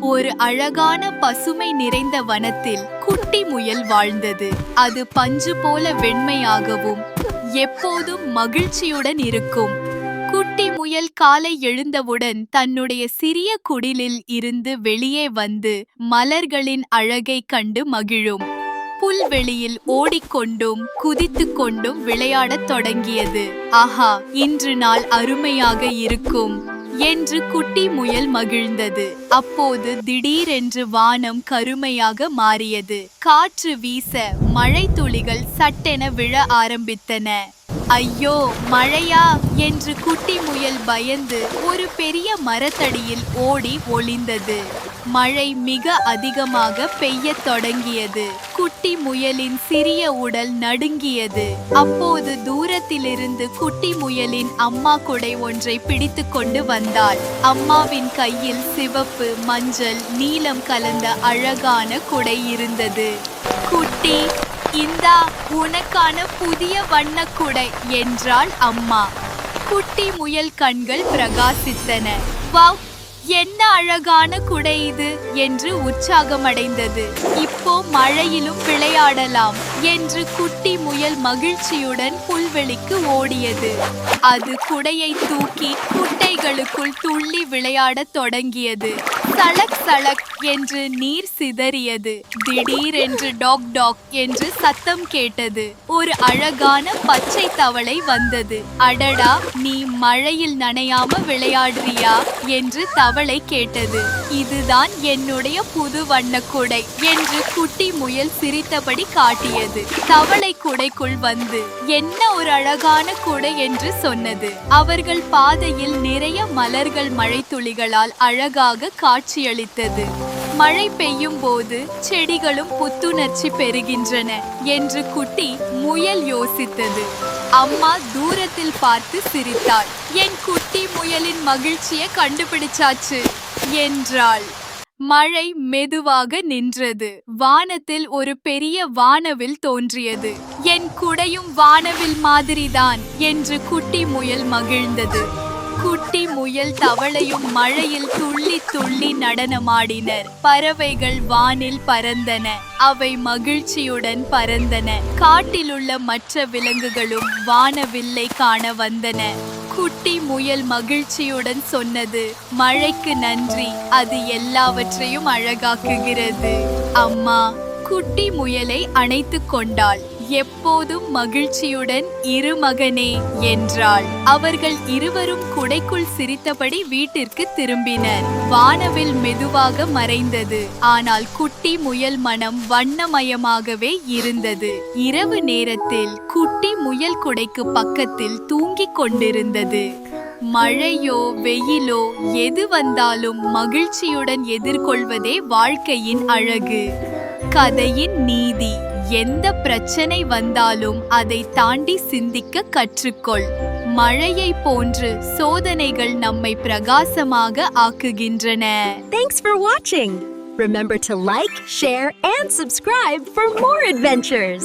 ஒரு அழகான பசுமை நிறைந்த வனத்தில் குட்டி முயல் வாழ்ந்தது. அது பஞ்சு போல வெண்மையாகவும் எப்போதும் மகிழ்ச்சியுடன் இருக்கும். குட்டி முயல் காலை எழுந்தவுடன் தன்னுடைய சிறிய குடிலில் இருந்து வெளியே வந்து மலர்களின் அழகை கண்டு மகிழும். புல்வெளியில் ஓடிக்கொண்டும் குதித்துக் கொண்டும் விளையாடத் தொடங்கியது. ஆஹா இன்று நாள் அருமையாக இருக்கும். என்று குட்டி முயல் மகிழ்ந்தது. அப்போது திடீரென்று வானம் கருமையாக மாறியது. காற்று வீச மழை துளிகள் சட்டென விழ ஆரம்பித்தன. ஐயோ மழையா? என்று குட்டி முயல் பயந்து ஒரு பெரிய மரத்தடியில் ஓடி ஒளிந்தது. மழை மிக அதிகமாக பெய்யத் தொடங்கியது. குட்டி முயலின் சிறிய உடல் நடுங்கியது. அப்போது தூரத்திலிருந்து குட்டி முயலின் அம்மா குடை ஒன்றை பிடித்து கொண்டு வந்தாள். அம்மாவின் கையில் சிவப்பு மஞ்சள் நீலம் கலந்த அழகான குடை இருந்தது. குட்டி இந்தா உனக்கான புதிய வண்ணக்குடை என்றாள் அம்மா. குட்டி முயல் கண்கள் பிரகாசித்தன. வாவ் என்ன அழகான குடை இது என்று உற்சாகமடைந்தது. இப்போ மழையிலும் விளையாடலாம் என்று குட்டி முயல் மகிழ்ச்சியுடன் புல்வெளிக்கு ஓடியது. அது குடையை தூக்கி குட்டைகளுக்குள் துள்ளி விளையாடத் தொடங்கியது. சலக் சலக் என்று நீர் சிதறியது. திடீரென்று டாக் டாக் என்று சத்தம் கேட்டது. ஒரு அழகான பச்சை தவளை வந்தது. அடடா நீ மழையில் நனையாம விளையாடுறியா? என்று தவளை கேட்டது. இதுதான் என்னுடைய புது வண்ணக்குடை என்று குட்டி முயல் சிரித்தபடி காட்டியது. தவளை குடைக்குள் வந்து என்ன ஒரு அழகான குடை என்று சொன்னது. அவர்கள் பாதையில் நிறைய மலர்கள் மழை துளிகளால் அழகாக காட்சியளித்தது. மழை பெய்யும் போது செடிகளும் புத்துணர்ச்சி பெறுகின்றன என்று குட்டி முயல் யோசித்தது. அம்மா தூரத்தில் பார்த்து சிரித்தாள். என் குட்டி முயலின் மகிழ்ச்சியை கண்டுபிடிச்சாச்சு. என்றாள். மழை மெதுவாக நின்றது. வானத்தில் ஒரு பெரிய வானவில் தோன்றியது. என் குடையும் வானவில் மாதிரிதான் என்று குட்டி முயல் மகிழ்ந்தது. குட்டி முயல் தவளையும் மழையில் துள்ளி துள்ளி நடனமாடினர். பறவைகள் வானில் பறந்தன. அவை மகிழ்ச்சியுடன் பறந்தன. காட்டிலுள்ள மற்ற விலங்குகளும் வானவில்லை காண வந்தன. குட்டி முயல் மகிழ்ச்சியுடன் சொன்னது மழைக்கு நன்றி. அது எல்லாவற்றையும் அழகாக்குகிறது. அம்மா. குட்டி முயலை அணைத்துக் கொண்டாள். எப்போதும் மகிழ்ச்சியுடன் இரு மகனே என்றாள். அவர்கள் இருவரும் குடைக்குள் சிரித்தபடி வீட்டிற்கு திரும்பினர். வானவில் மெதுவாக மறைந்தது. ஆனால் குட்டி முயல் மனம் வண்ணமயமாகவே இருந்தது. இரவு நேரத்தில் குட்டி முயல் குடைக்கு பக்கத்தில் தூங்கிக் கொண்டிருந்தது. மழையோ வெயிலோ எது வந்தாலும் மகிழ்ச்சியுடன் எதிர்கொள்வதே வாழ்க்கையின் அழகு. கதையின் நீதி. எந்த பிரச்சனை வந்தாலும் அதை தாண்டி சிந்திக்க கற்றுக்கொள் மழையை போன்று சோதனைகள் நம்மை பிரகாசமாக ஆக்குகின்றன தேங்க்ஸ் ஃபார் வாட்சிங் Remember to like, share, and subscribe for more adventures.